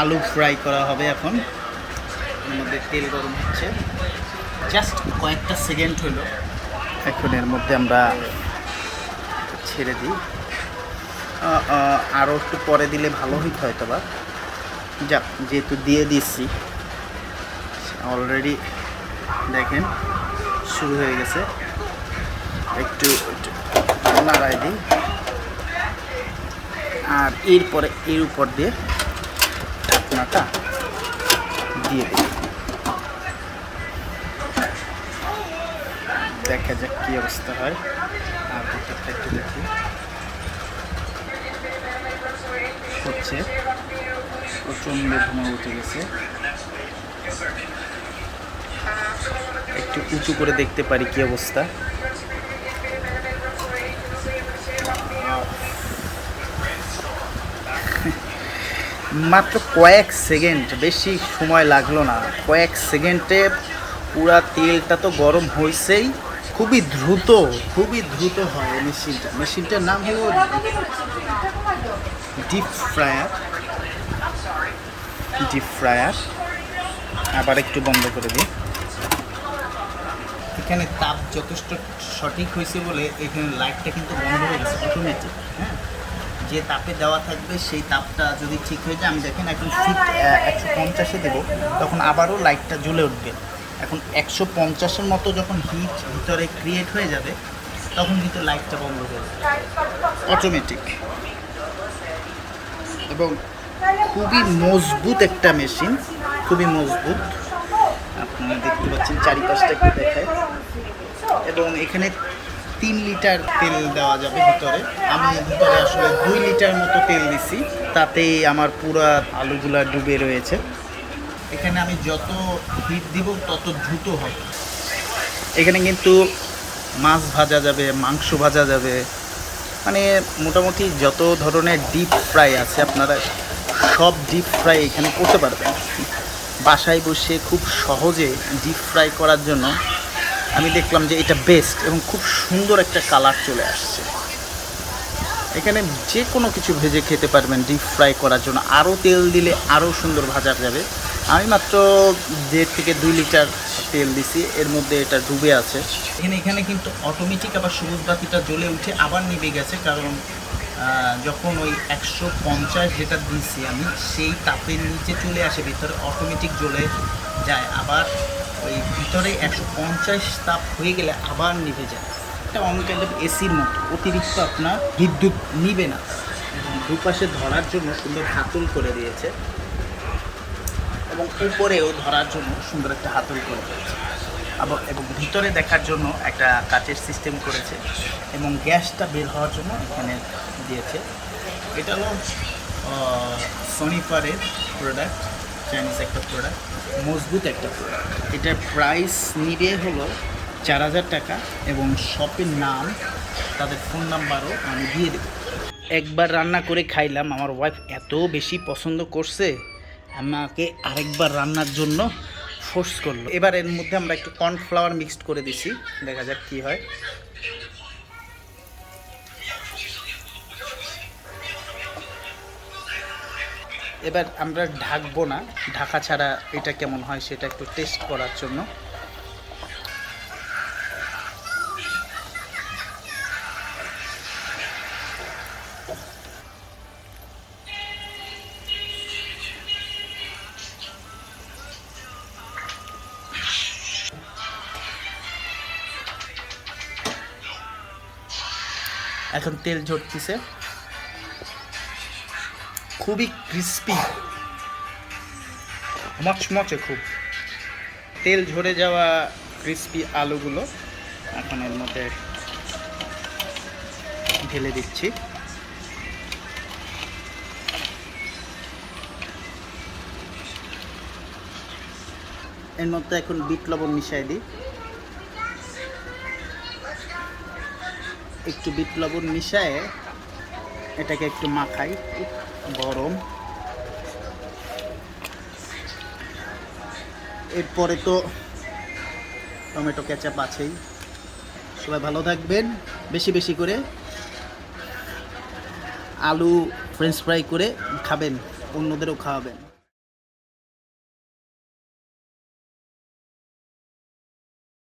আলু ফ্রাই করা হবে এখন। মধ্যে তেল গরম হচ্ছে। জাস্ট কয়েকটা সেকেন্ড হলো। এখন এর মধ্যে আমরা ছেড়ে দিই। আরও একটু পরে দিলে ভালো হইতো হয়তো বা যাক, যেহেতু দিয়ে দিচ্ছি অলরেডি দেখেন, শুরু হয়ে গেছে। একটু নাড়াই দিই। আর এরপরে এর উপর দিয়ে ঢাকনাটা দিয়ে দিই। দেখা যাক কী অবস্থা হয়। আর ভিতরটা একটু দেখি। হচ্ছে প্রচণ্ড ধোঁয়া উঠে গেছে। একটু উঁচু করে দেখতে পারি কি অবস্থা। মাত্র কয়েক সেকেন্ড, বেশি সময় লাগল না। কয়েক সেকেন্ডে পুরা তেলটা তো গরম হয়েছেই। খুবই দ্রুত খুবই দ্রুত হয় মেশিনটা। মেশিনটার নাম হলো ডিপ ফ্রায়ার। Deep fryer. আবার একটু বন্ধ করে দিই। এখানে তাপ যথেষ্ট সঠিক হয়েছে বলে এখানে লাইটটা কিন্তু বন্ধ হয়ে গেছে। অটোমেটিক যে তাপে দেওয়া থাকবে, সেই তাপটা যদি ঠিক হয়ে যায়, আমি দেখেন এখন ফিট একশো পঞ্চাশে দেবো, তখন আবারও লাইটটা জ্বলে উঠবে। এখন একশো পঞ্চাশের মতো যখন হিট ভিতরে ক্রিয়েট হয়ে যাবে, তখন কিন্তু লাইটটা বন্ধ হয়ে যাবে। অটোমেটিক এবং খুবই মজবুত একটা মেশিন খুবই মজবুত। আপনারা দেখতে পাচ্ছেন চারিপাশটা একটু দেখায়। এবং এখানে তিন লিটার তেল দেওয়া যাবে ভিতরে। আমি ভিতরে আসলে দুই লিটার মতো তেল দিছি, তাতে আমার পুরো আলুগুলা ডুবে রয়েছে। এখানে আমি যত হিট দিব, তত দ্রুত হবে। এখানে কিন্তু মাছ ভাজা যাবে, মাংস ভাজা যাবে। মানে মোটামুটি যত ধরনের ডিপ ফ্রাই আছে, আপনারা সব ডিপ ফ্রাই এখানে করতে পারবেন। বাসায় বসে খুব সহজে ডিপ ফ্রাই করার জন্য আমি দেখলাম যে এটা বেস্ট এবং খুব সুন্দর একটা কালার চলে আসছে। এখানে যে কোনো কিছু ভেজে খেতে পারবেন ডিপ ফ্রাই করার জন্য। আরও তেল দিলে আরও সুন্দর ভাজা যাবে। আমি মাত্র দেড় থেকে দুই লিটার তেল দিছি, এর মধ্যে এটা ডুবে আছে। এখানে এখানে কিন্তু অটোমেটিক আবার সবুজ বাতিটা জ্বলে উঠে আবার নিভে গেছে, কারণ যখন ওই একশো পঞ্চাশ যেটা দিয়েছি আমি, সেই তাপের নিচে চলে আসে, ভিতরে অটোমেটিক জ্বলে যায়। আবার ওই ভিতরে একশো পঞ্চাশ তাপ হয়ে গেলে আবার নিভে যায়। এটা অন এসির মতো, অতিরিক্ত আপনার বিদ্যুৎ নিবে না। দুপাশে ধরার জন্য সুন্দর হাতল করে দিয়েছে। এবং উপরেও ধরার জন্য সুন্দর একটা হাতল করে দিয়েছে। আবার এবং ভিতরে দেখার জন্য একটা কাচের সিস্টেম করেছে। এবং গ্যাসটা বের হওয়ার জন্য এখানে দিয়েছে। এটা হলো সনিফারের প্রোডাক্ট চাইনিজ একটা প্রোডাক্ট মজবুত একটা প্রোডাক্ট এটার প্রাইস নিবে হলো চার হাজার টাকা এবং শপের নাম, তাদের ফোন নাম্বারও আমি দিয়ে দেবো। একবার রান্না করে খাইলাম, আমার ওয়াইফ এত বেশি পছন্দ করছে, আমাকে আরেকবার রান্নার জন্য ফোর্স করল। এবার এর মধ্যে আমরা একটু কর্নফ্লাওয়ার মিক্সড করে দিছি, দেখা যাক কি হয়। এবার আমরা ঢাকবো না। ঢাকা ছাড়া এটা কেমন হয় সেটা একটু টেস্ট করার জন্য। এখন তেল ঝরতেছে। খুবই ক্রিস্পি মচমচে খুব। তেল ঝরে যাওয়া ক্রিস্পি আলুগুলো এখন এর মধ্যে ঢেলে দিচ্ছি। এর মধ্যে এখন বিট লবণ মিশাই দিই। একটু বিট লবণ মিশায়ে এটাকে একটু মাখাই। গরম। এরপরে তো টমেটো কেচাপ আছেই। সবাই ভালো থাকবেন, বেশি বেশি করে। আলু ফ্রেঞ্চ ফ্রাই করে খাবেন, অন্যদেরও খাওয়াবেন।